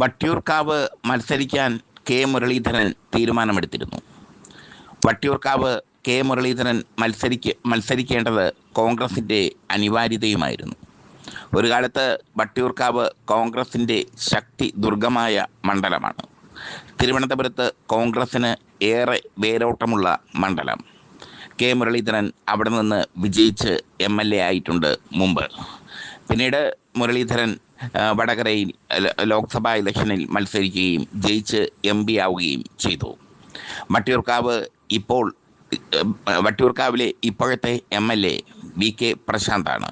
വട്ടിയൂർക്കാവ് മത്സരിക്കാൻ കെ മുരളീധരൻ തീരുമാനമെടുത്തിരുന്നു. വട്ടിയൂർക്കാവ് കെ മുരളീധരൻ മത്സരിക്ക മത്സരിക്കേണ്ടത് കോൺഗ്രസിന്റെ അനിവാര്യതയുമായിരുന്നു. ഒരു കാലത്ത് വട്ടിയൂർക്കാവ് കോൺഗ്രസിന്റെ ശക്തി ദുർഗമായ മണ്ഡലമാണ്. തിരുവനന്തപുരത്ത് കോൺഗ്രസ്സിന് ഏറെ വേരോട്ടമുള്ള മണ്ഡലം. കെ മുരളീധരൻ അവിടെ നിന്ന് വിജയിച്ച് എം എൽ എ ആയിട്ടുണ്ട് മുമ്പ്. പിന്നീട് മുരളീധരൻ വടകരയിൽ ലോക്സഭാ ഇലക്ഷനിൽ മത്സരിക്കുകയും ജയിച്ച് എം പി ആവുകയും ചെയ്തു. വട്ടിയൂർക്കാവ് ഇപ്പോൾ വട്ടിയൂർക്കാവിലെ ഇപ്പോഴത്തെ M L A V K പ്രശാന്താണ്.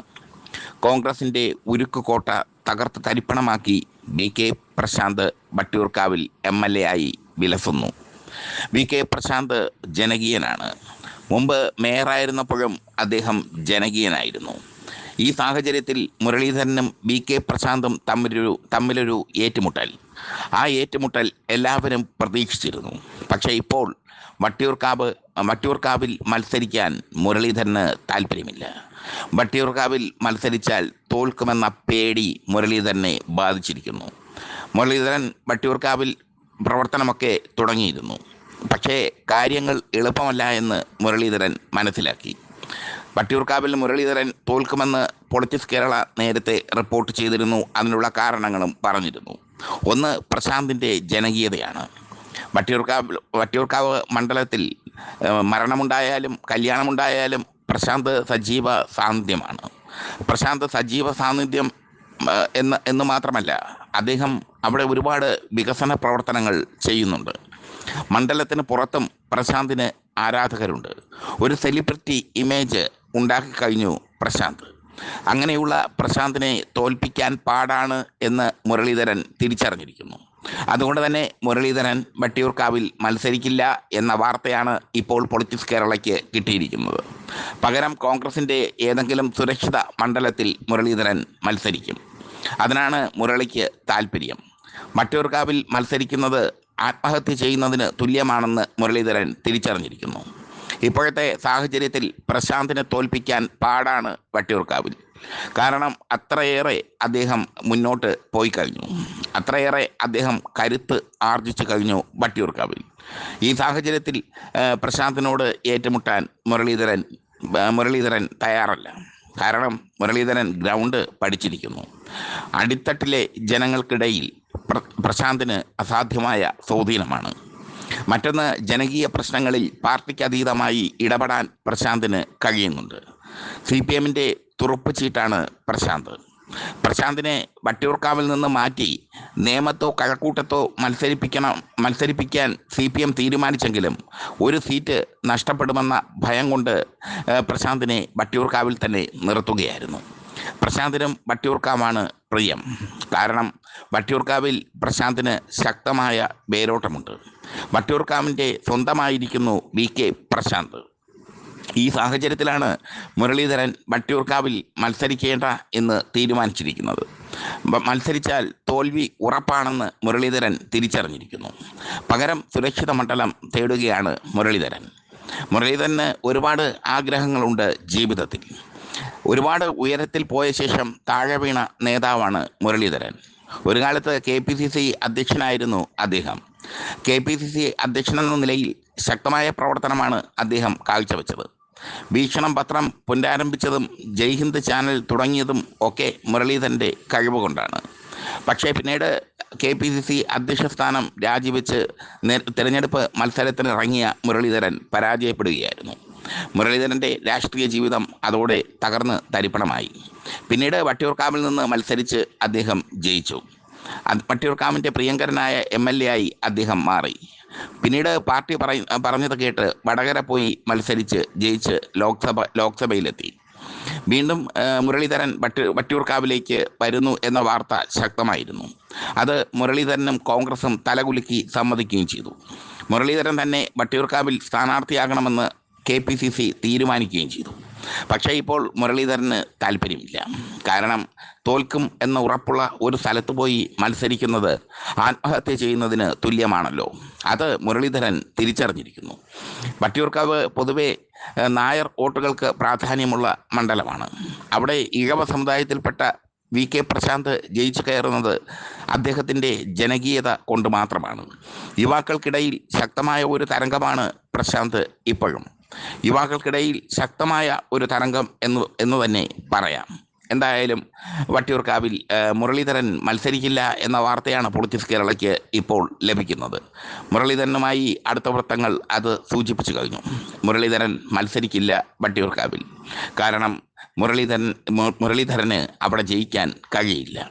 കോൺഗ്രസിന്റെ ഉരുക്കുകോട്ട തകർത്ത് തരിപ്പണമാക്കി വി കെ പ്രശാന്ത് വട്ടിയൂർക്കാവിൽ എം എൽ എ ആയി വിലസുന്നു. വി കെ പ്രശാന്ത് ജനകീയനാണ്. മുമ്പ് മേയറായിരുന്നപ്പോഴും അദ്ദേഹം ജനകീയനായിരുന്നു. ഈ സാഹചര്യത്തിൽ മുരളീധരനും ബി കെ പ്രശാന്തും തമ്മിലൊരു തമ്മിലൊരു ഏറ്റുമുട്ടൽ. ആ ഏറ്റുമുട്ടൽ എല്ലാവരും പ്രതീക്ഷിച്ചിരുന്നു. പക്ഷേ ഇപ്പോൾ വട്ടിയൂർക്കാവ് വട്ടിയൂർക്കാവിൽ മത്സരിക്കാൻ മുരളീധരന് താല്പര്യമില്ല വട്ടിയൂർക്കാവിൽ മത്സരിച്ചാൽ തോൽക്കുമെന്ന പേടി മുരളീധരനെ ബാധിച്ചിരിക്കുന്നു. മുരളീധരൻ വട്ടിയൂർക്കാവിൽ പ്രവർത്തനമൊക്കെ തുടങ്ങിയിരുന്നു. പക്ഷേ കാര്യങ്ങൾ എളുപ്പമല്ല എന്ന് മുരളീധരൻ മനസ്സിലാക്കി. വട്ടിയൂർക്കാവിൽ മുരളീധരൻ തോൽക്കുമെന്ന് പൊളിറ്റിക്സ് കേരള നേരത്തെ റിപ്പോർട്ട് ചെയ്തിരുന്നു. അതിനുള്ള കാരണങ്ങളും പറഞ്ഞിരുന്നു. ഒന്ന് പ്രശാന്തിന്റെ ജനകീയതയാണ്. വട്ടിയൂർക്കാവ് വട്ടിയൂർക്കാവ് മണ്ഡലത്തിൽ മരണമുണ്ടായാലും കല്യാണമുണ്ടായാലും പ്രശാന്ത് സജീവ സാന്നിധ്യമാണ്. പ്രശാന്ത് സജീവ സാന്നിധ്യം എന്ന് എന്ന് മാത്രമല്ല അദ്ദേഹം അവിടെ ഒരുപാട് വികസന പ്രവർത്തനങ്ങൾ ചെയ്യുന്നുണ്ട്. മണ്ഡലത്തിന് പുറത്തും പ്രശാന്തിന് ആരാധകരുണ്ട്. ഒരു സെലിബ്രിറ്റി ഇമേജ് ഉണ്ടാക്കി കഴിഞ്ഞു പ്രശാന്ത്. അങ്ങനെയുള്ള പ്രശാന്തിനെ തോൽപ്പിക്കാൻ പാടാണ് എന്ന് മുരളീധരൻ തിരിച്ചറിഞ്ഞിരിക്കുന്നു. അതുകൊണ്ട് തന്നെ മുരളീധരൻ വട്ടിയൂർക്കാവിൽ മത്സരിക്കില്ല എന്ന വാർത്തയാണ് ഇപ്പോൾ പൊളിറ്റിക്സ് കേരളയ്ക്ക് കിട്ടിയിരിക്കുന്നത്. പകരം കോൺഗ്രസിന്റെ ഏതെങ്കിലും സുരക്ഷിത മണ്ഡലത്തിൽ മുരളീധരൻ മത്സരിക്കും. അതിനാണ് മുരളിക്ക് താല്പര്യം വട്ടിയൂർക്കാവിൽ മത്സരിക്കുന്നത് ആത്മഹത്യ ചെയ്യുന്നതിന് തുല്യമാണെന്ന് മുരളീധരൻ തിരിച്ചറിഞ്ഞിരിക്കുന്നു. ഇപ്പോഴത്തെ സാഹചര്യത്തിൽ പ്രശാന്തിനെ തോൽപ്പിക്കാൻ പാടാണ് വട്ടിയൂർക്കാവിൽ. കാരണം അത്രയേറെ അദ്ദേഹം മുന്നോട്ട് പോയി കഴിഞ്ഞു. അത്രയേറെ അദ്ദേഹം കരുത്ത് ആർജിച്ചു കഴിഞ്ഞു വട്ടിയൂർക്കാവിൽ. ഈ സാഹചര്യത്തിൽ പ്രശാന്തിനോട് ഏറ്റുമുട്ടാൻ മുരളീധരൻ മുരളീധരൻ തയ്യാറല്ല. കാരണം മുരളീധരൻ ഗ്രൗണ്ട് പഠിച്ചിരിക്കുന്നു. അടിത്തട്ടിലെ ജനങ്ങൾക്കിടയിൽ പ്ര- പ്രശാന്തിന് അസാധ്യമായ സ്വാധീനമാണ്. മറ്റൊന്ന് ജനകീയ പ്രശ്നങ്ങളിൽ പാർട്ടിക്ക് അതീതമായി ഇടപെടാൻ പ്രശാന്തിന് കഴിയുന്നുണ്ട്. സി പി എമ്മിന്റെ തുറുപ്പ് ചീട്ടാണ് പ്രശാന്ത്. പ്രശാന്തിനെ വട്ടിയൂർക്കാവിൽ നിന്ന് മാറ്റി നേമത്തോ കഴക്കൂട്ടത്തോ മത്സരിപ്പിക്കണം മത്സരിപ്പിക്കാൻ സി പി എം തീരുമാനിച്ചെങ്കിലും ഒരു സീറ്റ് നഷ്ടപ്പെടുമെന്ന ഭയം കൊണ്ട് പ്രശാന്തിനെ വട്ടിയൂർക്കാവിൽ തന്നെ നിർത്തുകയായിരുന്നു. പ്രശാന്തിനും വട്ടിയൂർക്കാവാണ് പ്രിയം. കാരണം വട്ടിയൂർക്കാവിൽ പ്രശാന്തിന് ശക്തമായ വേരോട്ടമുണ്ട് വട്ടിയൂർക്കാവിന്റെ സ്വന്തമായിരിക്കുന്നു വി കെ പ്രശാന്ത്. ഈ സാഹചര്യത്തിലാണ് മുരളീധരൻ വട്ടിയൂർക്കാവിൽ മത്സരിക്കേണ്ട എന്ന് തീരുമാനിച്ചിരിക്കുന്നത്. മത്സരിച്ചാൽ തോൽവി ഉറപ്പാണെന്ന് മുരളീധരൻ തിരിച്ചറിഞ്ഞിരിക്കുന്നു. പകരം സുരക്ഷിത മണ്ഡലം തേടുകയാണ് മുരളീധരൻ. മുരളീധരന് ഒരുപാട് ആഗ്രഹങ്ങളുണ്ട് ജീവിതത്തിൽ. ഒരുപാട് ഉയരത്തിൽ പോയ ശേഷം താഴെ വീണ നേതാവാണ് മുരളീധരൻ. ഒരു കാലത്ത് കെ പി സി സി അധ്യക്ഷനായിരുന്നു അദ്ദേഹം. കെ പി സി സി അധ്യക്ഷനെന്ന നിലയിൽ ശക്തമായ പ്രവർത്തനമാണ് അദ്ദേഹം കാഴ്ചവെച്ചത്. വീക്ഷണം പത്രം പുനരാരംഭിച്ചതും ജയ്ഹിന്ദ് ചാനൽ തുടങ്ങിയതും ഒക്കെ മുരളീധരന്റെ കഴിവ് കൊണ്ടാണ് പക്ഷേ പിന്നീട് കെ പി സി സി അധ്യക്ഷ സ്ഥാനം രാജിവെച്ച് തിരഞ്ഞെടുപ്പ് മത്സരത്തിനിറങ്ങിയ മുരളീധരൻ പരാജയപ്പെടുകയായിരുന്നു. മുരളീധരന്റെ രാഷ്ട്രീയ ജീവിതം അതോടെ തകർന്ന് തരിപ്പണമായി. പിന്നീട് വട്ടിയൂർക്കാമിൽ നിന്ന് മത്സരിച്ച് അദ്ദേഹം ജയിച്ചു. വട്ടിയൂർക്കാമിന്റെ പ്രിയങ്കരനായ എം എൽ എ ആയി അദ്ദേഹം മാറി. പിന്നീട് പാർട്ടി പറയ പറഞ്ഞത് കേട്ട് വടകര പോയി മത്സരിച്ച് ജയിച്ച് ലോക്സഭ ലോക്സഭയിലെത്തി. വീണ്ടും മുരളീധരൻ വട്ടി വട്ടിയൂർക്കാവിലേക്ക് വരുന്നു എന്ന വാർത്ത ശക്തമായിരുന്നു. അത് മുരളീധരനും കോൺഗ്രസും തലകുലുക്കി സമ്മതിക്കുകയും ചെയ്തു. മുരളീധരൻ തന്നെ വട്ടിയൂർക്കാവിൽ സ്ഥാനാർത്ഥിയാകണമെന്ന് കെ പി സി സി തീരുമാനിക്കുകയും ചെയ്തു. പക്ഷേ ഇപ്പോൾ മുരളീധരന് താല്പര്യമില്ല. കാരണം തോൽക്കും എന്ന ഉറപ്പുള്ള ഒരു സ്ഥലത്ത് പോയി മത്സരിക്കുന്നത് ആത്മഹത്യ ചെയ്യുന്നതിന് തുല്യമാണല്ലോ. അത് മുരളീധരൻ തിരിച്ചറിഞ്ഞിരിക്കുന്നു. വട്ടിയൂർക്കാവ് പൊതുവെ നായർ വോട്ടുകൾക്ക് പ്രാധാന്യമുള്ള മണ്ഡലമാണ്. അവിടെ ഇഴവ സമുദായത്തിൽപ്പെട്ട വി കെ പ്രശാന്ത് ജയിച്ചു കയറുന്നത് അദ്ദേഹത്തിന്റെ ജനകീയത കൊണ്ട് മാത്രമാണ്. യുവാക്കൾക്കിടയിൽ ശക്തമായ ഒരു തരംഗമാണ് പ്രശാന്ത് ഇപ്പോഴും. യുവാക്കൾക്കിടയിൽ ശക്തമായ ഒരു തരംഗം എന്ന് എന്ന് തന്നെ പറയാം. എന്തായാലും വട്ടിയൂർക്കാവിൽ മുരളീധരൻ മത്സരിക്കില്ല എന്ന വാർത്തയാണ് പൊളിറ്റിക്സ് കേരളയ്ക്ക് ഇപ്പോൾ ലഭിക്കുന്നത്. മുരളീധരനുമായി അടുത്ത വൃത്തങ്ങൾ അത് സൂചിപ്പിച്ചു കഴിഞ്ഞു. മുരളീധരൻ മത്സരിക്കില്ല വട്ടിയൂർക്കാവിൽ. കാരണം മുരളീധരൻ മുരളീധരന് അവിടെ ജയിക്കാൻ കഴിയില്ല.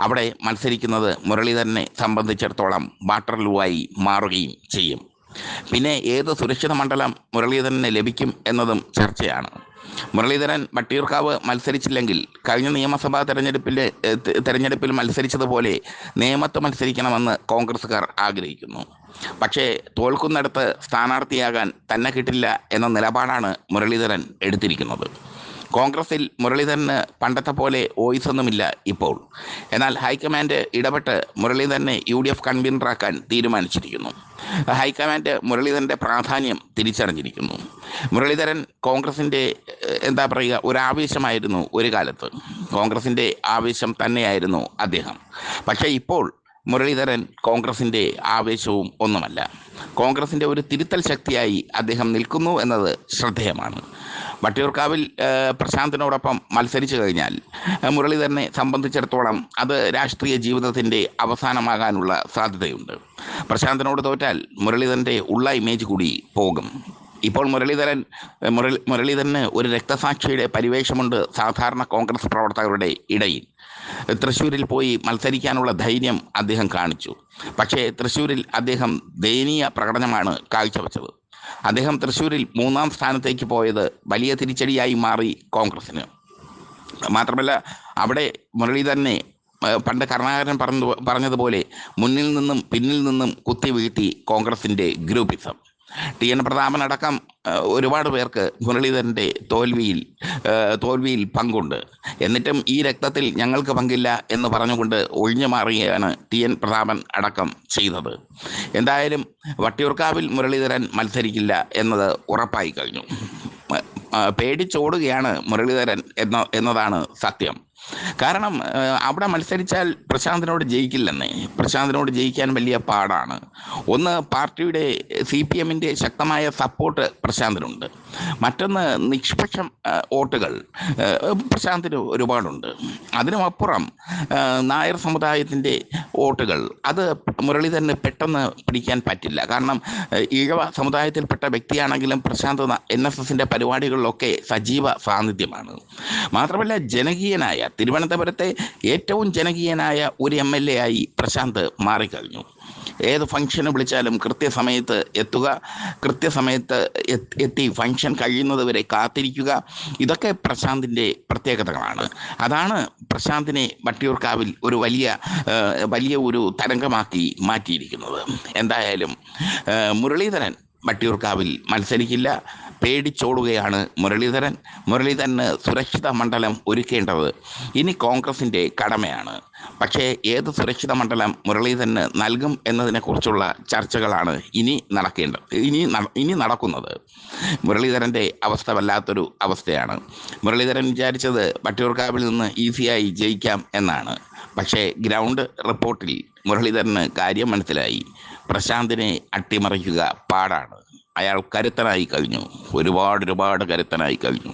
അവിടെ മത്സരിക്കുന്നത് മുരളീധരനെ സംബന്ധിച്ചിടത്തോളം വാട്ടർലൂവായി മാറുകയും ചെയ്യും. പിന്നെ ഏത് സുരക്ഷിത മണ്ഡലം മുരളീധരന് ലഭിക്കും എന്നതും ചർച്ചയാണ്. മുരളീധരൻ വട്ടിയൂർക്കാവ് മത്സരിച്ചില്ലെങ്കിൽ കഴിഞ്ഞ നിയമസഭാ തെരഞ്ഞെടുപ്പിൽ തെരഞ്ഞെടുപ്പിൽ മത്സരിച്ചതുപോലെ നിയമത്ത് മത്സരിക്കണമെന്ന് കോൺഗ്രസ്സുകാർ ആഗ്രഹിക്കുന്നു. പക്ഷേ തോൽക്കുന്നിടത്ത് സ്ഥാനാർത്ഥിയാകാൻ തന്നെ കിട്ടില്ല എന്ന നിലപാടാണ് മുരളീധരൻ എടുത്തിരിക്കുന്നത്. കോൺഗ്രസിൽ മുരളീധരന് പണ്ടത്തെ പോലെ വോയിസ് ഒന്നുമില്ല ഇപ്പോൾ. എന്നാൽ ഹൈക്കമാൻഡ് ഇടപെട്ട് മുരളീധരനെ യു ഡി എഫ് കൺവീനറാക്കാൻ തീരുമാനിച്ചിരിക്കുന്നു. ഹൈക്കമാൻഡ് മുരളീധരന്റെ പ്രാധാന്യം തിരിച്ചറിഞ്ഞിരിക്കുന്നു. മുരളീധരൻ കോൺഗ്രസിന്റെ എന്താ പറയുക ഒരു ആവേശമായിരുന്നു ഒരു കാലത്ത്. കോൺഗ്രസിന്റെ ആവേശം തന്നെയായിരുന്നു അദ്ദേഹം. പക്ഷേ ഇപ്പോൾ മുരളീധരൻ കോൺഗ്രസിന്റെ ആവേശവും ഒന്നുമല്ല. കോൺഗ്രസിന്റെ ഒരു തിരുത്തൽ ശക്തിയായി അദ്ദേഹം നിൽക്കുന്നു എന്നത് ശ്രദ്ധേയമാണ്. വട്ടിയൂർക്കാവിൽ പ്രശാന്തിനോടൊപ്പം മത്സരിച്ചു കഴിഞ്ഞാൽ മുരളീധരനെ സംബന്ധിച്ചിടത്തോളം അത് രാഷ്ട്രീയ ജീവിതത്തിന്റെ അവസാനമാകാനുള്ള സാധ്യതയുണ്ട്. പ്രശാന്തിനോട് തോറ്റാൽ മുരളീധരന്റെ ഉള്ള ഇമേജ് കൂടി പോകും. ഇപ്പോൾ മുരളീധരൻ മുരളി മുരളീധരന് ഒരു രക്തസാക്ഷിയുടെ പരിവേഷമുണ്ട് സാധാരണ കോൺഗ്രസ് പ്രവർത്തകരുടെ ഇടയിൽ. തൃശ്ശൂരിൽ പോയി മത്സരിക്കാനുള്ള ധൈര്യം അദ്ദേഹം കാണിച്ചു. പക്ഷേ തൃശ്ശൂരിൽ അദ്ദേഹം ദയനീയ പ്രകടനമാണ് കാഴ്ചവെച്ചത്. അദ്ദേഹം തൃശ്ശൂരിൽ മൂന്നാം സ്ഥാനത്തേക്ക് പോയത് വലിയ തിരിച്ചടിയായി മാറി കോൺഗ്രസിന്. മാത്രമല്ല അവിടെ മുരളീധരനെ പണ്ട് കരുണാകരൻ പറഞ്ഞു പറഞ്ഞതുപോലെ മുന്നിൽ നിന്നും പിന്നിൽ നിന്നും കുത്തി വീഴ്ത്തി കോൺഗ്രസിന്റെ ഗ്രൂപ്പിസം. ടി എൻ പ്രതാപനടക്കം അടക്കം ഒരുപാട് പേർക്ക് മുരളീധരന്റെ തോൽവിയിൽ തോൽവിയിൽ പങ്കുണ്ട്. എന്നിട്ടും ഈ രക്തത്തിൽ ഞങ്ങൾക്ക് പങ്കില്ല എന്ന് പറഞ്ഞുകൊണ്ട് ഒഴിഞ്ഞു മാറുകയാണ് ടി എൻ പ്രതാപൻ അടക്കം ചെയ്തത്. എന്തായാലും വട്ടിയൂർക്കാവിൽ മുരളീധരൻ മത്സരിക്കില്ല എന്നത് ഉറപ്പായി കഴിഞ്ഞു. പേടിച്ചോടുകയാണ് മുരളീധരൻ എന്ന എന്നതാണ് സത്യം. കാരണം അവിടെ മത്സരിച്ചാൽ പ്രശാന്തിനോട് ജയിക്കില്ലെന്നേ. പ്രശാന്തിനോട് ജയിക്കാൻ വലിയ പാടാണ്. ഒന്ന് പാർട്ടിയുടെ സി പി എമ്മിന്റെ ശക്തമായ സപ്പോർട്ട് പ്രശാന്തിനുണ്ട്. മറ്റൊന്ന് നിഷ്പക്ഷം വോട്ടുകൾ പ്രശാന്തിന് ഒരുപാടുണ്ട്. അതിനുമപ്പുറം നായർ സമുദായത്തിന്റെ വോട്ടുകൾ അത് മുരളീധരന് പെട്ടെന്ന് പിടിക്കാൻ പറ്റില്ല. കാരണം ഈഴവ സമുദായത്തിൽപ്പെട്ട വ്യക്തിയാണെങ്കിലും പ്രശാന്ത് എൻ എസ് എസിന്റെ പരിപാടികളിലൊക്കെ സജീവ സാന്നിധ്യമാണ്. മാത്രമല്ല ജനകീയനായ തിരുവനന്തപുരത്തെ ഏറ്റവും ജനകീയനായ ഒരു എം എൽ എ ആയി പ്രശാന്ത് മാറിക്കഴിഞ്ഞു. ഏത് ഫംഗ്ഷന് വിളിച്ചാലും കൃത്യസമയത്ത് എത്തുക കൃത്യസമയത്ത് എത്തി ഫംഗ്ഷൻ കഴിയുന്നത് വരെ കാത്തിരിക്കുക ഇതൊക്കെ പ്രശാന്തിന്റെ പ്രത്യേകതകളാണ്. അതാണ് പ്രശാന്തിനെ വട്ടിയൂർക്കാവിൽ ഒരു വലിയ വലിയ ഒരു തരംഗമാക്കി മാറ്റിയിരിക്കുന്നത്. എന്തായാലും മുരളീധരൻ വട്ടിയൂർക്കാവിൽ മത്സരിക്കില്ല. പേടിച്ചോടുകയാണ് മുരളീധരൻ. മുരളീധരന് സുരക്ഷിത മണ്ഡലം ഒരുക്കേണ്ടത് ഇനി കോൺഗ്രസിന്റെ കടമയാണ്. പക്ഷേ ഏത് സുരക്ഷിത മണ്ഡലം മുരളീധരന് നൽകും എന്നതിനെക്കുറിച്ചുള്ള ചർച്ചകളാണ് ഇനി നടക്കേണ്ടത് ഇനി ഇനി നടക്കുന്നത്. മുരളീധരന്റെ അവസ്ഥ വല്ലാത്തൊരു അവസ്ഥയാണ്. മുരളീധരൻ വിചാരിച്ചത് വട്ടിയൂർക്കാവിൽ നിന്ന് ഈസിയായി ജയിക്കാം എന്നാണ്. പക്ഷേ ഗ്രൗണ്ട് റിപ്പോർട്ടിൽ മുരളീധരന് കാര്യം മനസ്സിലായി പ്രശാന്തിനെ അട്ടിമറിക്കുക പാടാണ്. അയാൾ കരുത്തനായി കഴിഞ്ഞു. ഒരുപാട് ഒരുപാട് കരുത്തനായി കഴിഞ്ഞു.